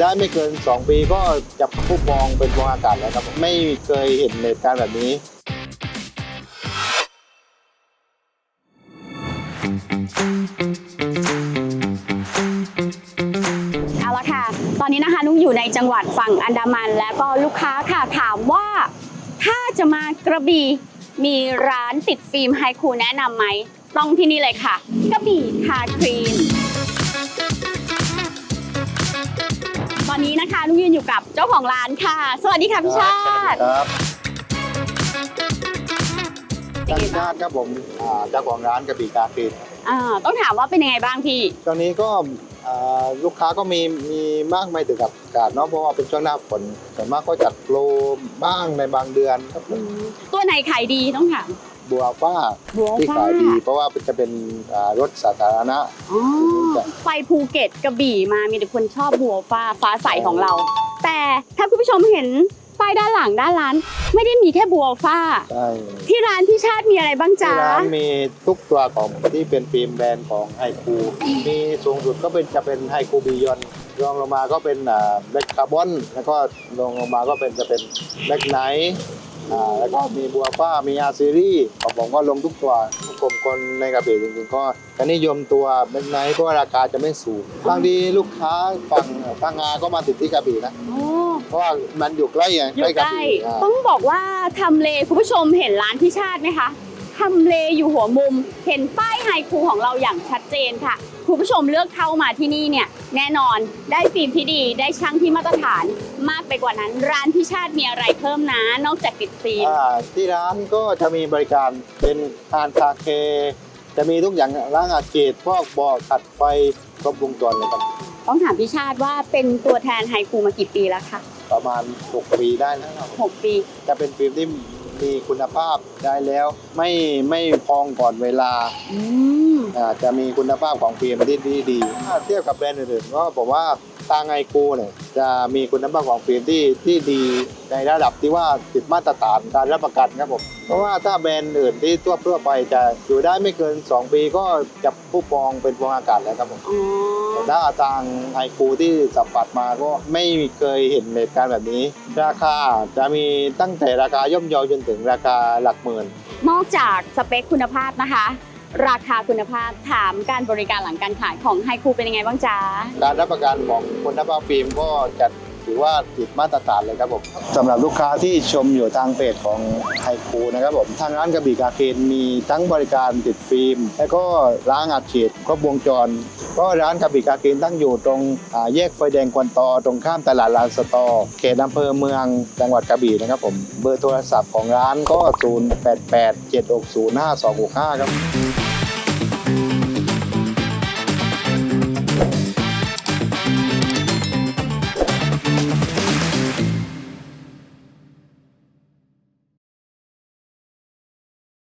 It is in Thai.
ได้ไม่เกิน 2 ปีก็จับผู้มองเป็นฟองอากาศแล้วครับ ไม่เคยเห็นเหตุการณ์แบบนี้ เอาละค่ะ ตอนนี้นะคะนุ้งอยู่ในจังหวัดฝั่งอันดามัน แล้วก็ลูกค้าค่ะถามว่าถ้าจะมากระบี่มีร้านติดฟิล์มไฮคูแนะนำไหม ต้องที่นี่เลยค่ะ กระบี่คาครีน อนนี้นะคะนุ้งยืนอยู่กับเจ้าของร้านค่ะ สวัสดีค่ะพี่ชาติครับเป็นท่านไงบ้างชาติครับผมอ่าเจ้าของร้านกระบี่กาฟีนอ่าต้องถามว่าเป็นยังไงบ้างพี่ตอนนี้ก็อ่าลูกค้าก็มีมีมากไม่ถึงกับอากาศเนาะเพราะว่าเป็นช่วงหน้าฝนส่วนมากก็จัดโปรบ้างในบางเดือนครับผมตัวไหนขายดีต้องถาม บัวฟ้าบัวที่ฟ้าขายดี เพราะว่าจะเป็นอ่ารถสาธารณะ อ๋อไปภูเก็ตกระบี่มามีแต่คนชอบบัวฟ้าฟ้าใสของเรา แต่ถ้าคุณผู้ชมเห็นป้ายด้านหลังด้านร้าน ไม่ได้มีแค่บัวฟ้า ใช่ที่ร้านพี่ชาติมีอะไรบ้างที่จ๊ะร้านมีทุกตัวของที่เป็นฟิล์มแบรนด์ของไฮคูมีสูงสุดก็เป็นจะเป็นไฮคูบิยอนรองลงมาก็เป็นแบล็กคาร์บอนแล้วก็รองลงมาก็เป็นจะเป็นแบล็กไนท์ แล้วก็มีบัวฟ้ามีอาซีรีส์ของผมก็ลงทุกตัวกลุ่มคนในกระบี่จริงๆก็จะนิยมตัวแบล็กไนท์เพราะว่าราคาจะไม่สูงบางทีลูกค้าฝั่งพังงาก็มาติดที่กระบี่นะโอ้เพราะว่ามันอยู่ใกล้ไงอยู่กระใกล้บี่อ่า ต้องบอกว่าทำเลคุณผู้ชมเห็นร้านพี่ชาติไหมคะ ทำเลอยู่หัวมุม เห็นป้ายไฮคูของเราอย่างชัดเจนค่ะ คุณผู้ชมเลือกเข้ามาที่นี่เนี่ย แน่นอนได้ฟิล์มที่ดี ได้ช่างที่มาตรฐาน มากไปกว่านั้น ร้านพี่ชาติมีอะไรเพิ่มนะ นอกจากติดฟิล์ม อ่าที่ร้านก็จะมีบริการเป็นทานคาเค จะมีทุกอย่างล้างอาเกตฟอกบ่อขัดไฟครบวงจรเลยครับ ต้องถามพี่ชาติว่าเป็นตัวแทนไฮคูมากี่ปีแล้วคะประมาณ 6 ปีได้นะครับ6 ปี จะเป็นฟิล์มที่ มีคุณภาพได้แล้ว ไม่ไม่พองก่อนเวลาอืม อ่าจะมีคุณภาพของฟิล์มที่ดีดีถ้าเทียบกับแบรนด์อื่นๆก็ผมว่า ทางไอคูเนี่ยจะมีคุณภาพของฟิล์มที่ที่ดีในระดับที่ว่าติดมาตรฐานการรับประกันครับผมเพราะว่าถ้าแบรนด์อื่นที่ทั่วทั่วไปจะอยู่ได้ไม่เกิน 2 ปีก็จับผู้ปองเป็นฟองอากาศแล้วครับผมอ๋อแต่ถ้าทางไอคูที่สัมผัสมาก็ไม่เคยเห็นเหตุการณ์แบบนี้ ราคาจะมีตั้งแต่ราคาย่อมเยาจนถึงราคาหลักหมื่น นอกจากสเปคคุณภาพนะคะ ราคาคุณภาพถามการบริการหลังการขายของไฮคูเป็นยังไงบ้างจ๊ะการรับประกันของคุณภาพฟิล์มก็จะถือว่าติดมาตรฐานเลยครับผมสำหรับลูกค้าที่ชมอยู่ทางเพจของไฮคูนะครับผมทางร้านกระบี่กาเคนมีทั้งบริการติดฟิล์ม แล้วก็ล้างอัดฉีดครบวงจร ก็ร้านกระบี่กาเคนตั้งอยู่ตรงแยกไฟแดงควันตอ ตรงข้ามตลาดลานสตอเขตอำเภอเมืองจังหวัดกระบี่นะครับผมเบอร์โทรศัพท์ของร้านก็ 088 760 5265 ครับ